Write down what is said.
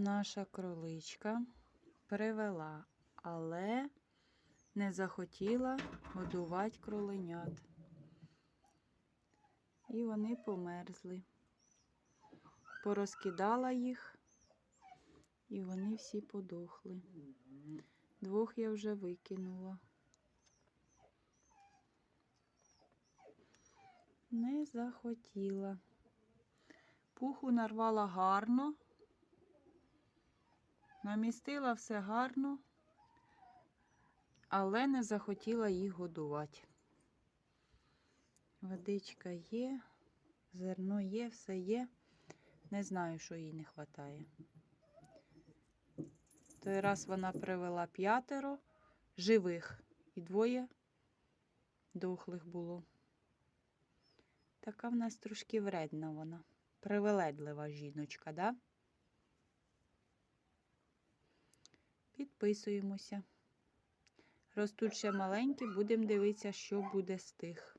наша кроличка привела, але не захотіла годувати кроленят. І вони померзли. Порозкидала їх, і вони всі подохли. Двох я вже викинула. Не захотіла. Пуху нарвала гарно. Намістила все гарно, але не захотіла їх годувати. Водичка є, зерно є, все є. Не знаю, що їй не вистачає. Той раз вона привела п'ятеро живих і двоє дохлих було. Така в нас трошки вредна вона. Привеледлива жіночка, да? Підписуємося. Ростуть ще маленькі, будемо дивитися, що буде з тих.